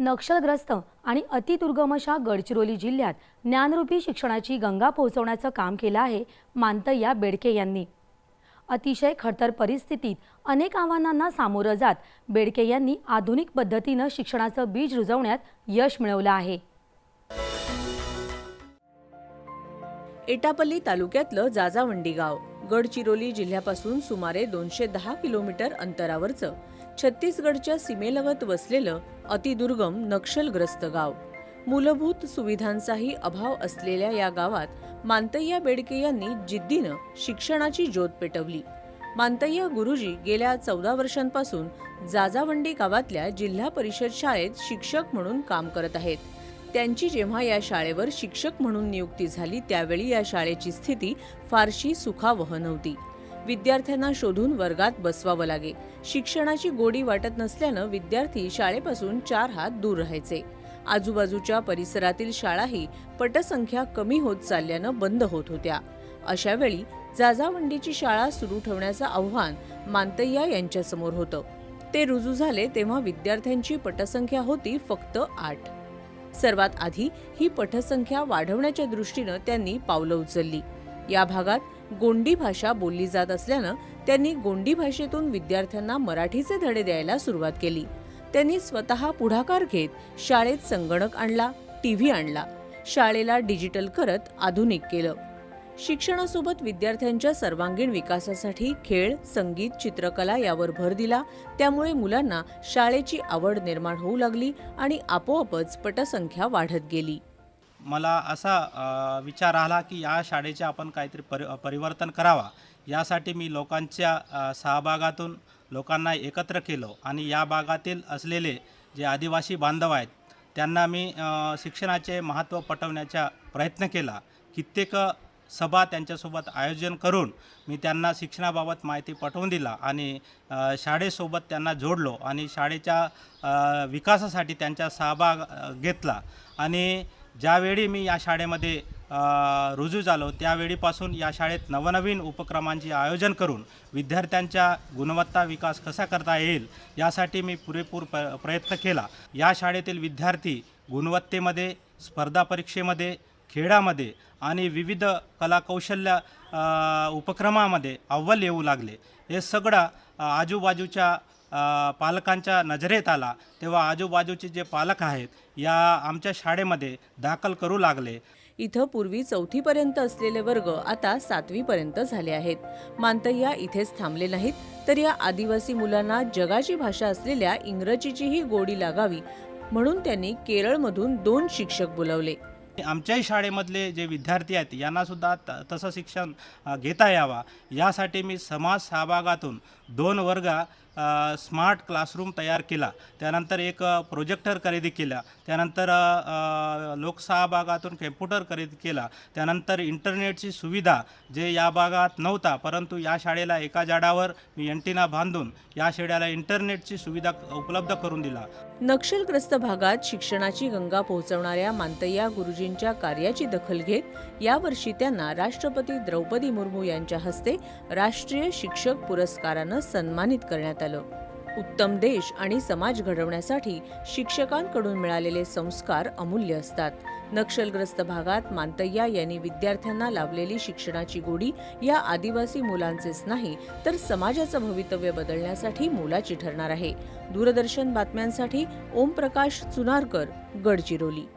नक्षलग्रस्त आणि अतिदुर्गम अशा गडचिरोली जिल्ह्यात ज्ञानरूपी शिक्षणाची गंगा पोहोचवण्याचं काम केलं आहे मानतय्या बेडके यांनी. अतिशय खडतर परिस्थितीत अनेक आव्हानांना सामोरं जात बेडके यांनी आधुनिक पद्धतीनं शिक्षणाचं बीज रुजवण्यात यश मिळवलं आहे. एटापल्ली तालुक्यातलं जाजावंडी गाव गडचिरोली जिल्ह्यापासून सुमारे दोनशे दहा किलोमीटर अंतरावरचं छत्तीसगडच्या सीमेलगत वसलेलं अतिदुर्गम नक्षलग्रस्त गाव. मूलभूत सुविधांचाही अभाव असलेल्या या गावात मांतय्या बेडके यांनी जिद्दीनं शिक्षणाची ज्योत पेटवली. मांतय्या गुरुजी गेल्या चौदा वर्षांपासून जाजावंडी गावातल्या जिल्हा परिषद शाळेत शिक्षक म्हणून काम करत आहेत. त्यांची जेव्हा या शाळेवर शिक्षक म्हणून नियुक्ती झाली त्यावेळी या शाळेची स्थिती फारशी सुखावह नव्हती. विद्यार्थ्यांना शोधून वर्गात बसवावं लागे. शिक्षणाची गोडी वाटत नसल्यानं विद्यार्थी शाळेपासून चार हात दूर राहायचे. आजूबाजूच्या परिसरातील शाळाही पटसंख्या कमी होत चालल्यानं बंद होत होत्या. अशा वेळी जाजावंडीची शाळा सुरू ठेवण्याचं आव्हान मानतय्या यांच्यासमोर होतं. ते रुजू झाले तेव्हा विद्यार्थ्यांची पटसंख्या होती फक्त आठ. सर्वात आधी ही पटसंख्या वाढवण्याच्या दृष्टीनं त्यांनी पावलं उचलली. या भागात गोंडी भाषा बोलली जात असल्यानं त्यांनी गोंडी भाषेतून विद्यार्थ्यांना मराठीचे धडे द्यायला सुरुवात केली. त्यांनी स्वतः पुढाकार घेत शाळेत संगणक आणला टी व्ही आणला. शाळेला डिजिटल करत आधुनिक केलं. शिक्षणासोबत विद्यार्थ्यांच्या सर्वांगीण विकासासाठी खेळ संगीत चित्रकला यावर भर दिला. त्यामुळे मुलांना शाळेची आवड निर्माण होऊ लागली आणि आपोआपच पटसंख्या वाढत गेली. मला असा विचार आला की या शाळेचे आपण काहीतरी परि परिवर्तन करावा. यासाठी मी लोकांच्या सहभागातून लोकांना एकत्र केलं आणि या भागातील असलेले जे आदिवासी बांधव आहेत त्यांना मी शिक्षणाचे महत्त्व पटवण्याचा प्रयत्न केला. कित्येक सभा त्यांच्यासोबत आयोजन करून मी त्यांना शिक्षणाबाबत माहिती पटवून दिला आणि शाळेसोबत त्यांना जोडलो आणि शाळेच्या विकासासाठी त्यांचा सहभाग घेतला. आणि ज्यावेळी मी या शाळेमध्ये रुजू झालो त्यावेळीपासून या शाळेत नवनवीन उपक्रमांचे आयोजन करून विद्यार्थ्यांच्या गुणवत्ता विकास कसा करता येईल यासाठी मी पुरेपूर प प्रयत्न केला. या शाळेतील विद्यार्थी गुणवत्तेमध्ये स्पर्धा परीक्षेमध्ये खेळामध्ये आणि विविध कलाकौशल्य उपक्रमामध्ये अव्वल येऊ लागले. हे सगळं आजूबाजूच्या पालकांच्या नजरेत आला तेव्हा आजूबाजूचे जे पालक आहेत या आमच्या शाळेमध्ये दाखल करू लागले. इथं पूर्वी चौथीपर्यंत असलेले वर्ग आता सातवीपर्यंत झाले आहेत. मांतय्या इथेच थांबले नाहीत तर या आदिवासी मुलांना जगाची भाषा असलेल्या इंग्रजीचीही गोडी लागावी म्हणून त्यांनी केरळमधून दोन शिक्षक बोलवले. आमच्याही शाळेमधले जे विद्यार्थी आहेत यांनासुद्धा तसं शिक्षण घेता यावा. यासाठी मी समाज सहभागातून दोन वर्ग स्मार्ट क्लासरूम तयार केला. त्यानंतर एक प्रोजेक्टर खरेदी केला. त्यानंतर लोकसहभागातून कॅम्प्युटर खरेदी केला. त्यानंतर इंटरनेटची सुविधा जे या भागात नव्हता परंतु या शाळेला एका झाडावर मी एंटिना बांधून या शाळेला इंटरनेटची सुविधा उपलब्ध करून दिला. नक्षलग्रस्त भागात शिक्षणाची गंगा पोहोचवणाऱ्या मानतय्या गुरुजींच्या कार्याची दखल घेत यावर्षी त्यांना राष्ट्रपती द्रौपदी मुर्मू यांच्या हस्ते राष्ट्रीय शिक्षक पुरस्कारानं सन्मानित करण्यात आलं. उत्तम देश आणि समाज घडवण्यासाठी शिक्षकांकडून मिळालेले संस्कार अमूल्य असतात. नक्षलग्रस्त भागात मांतय्या यांनी विद्यार्थ्यांना लावलेली शिक्षणाची गोडी या आदिवासी मुलांचेच नाही तर समाजाचं भवितव्य बदलण्यासाठी मोलाची ठरणार आहे. दूरदर्शन बातम्यांसाठी ओमप्रकाश चुनारकर गडचिरोली.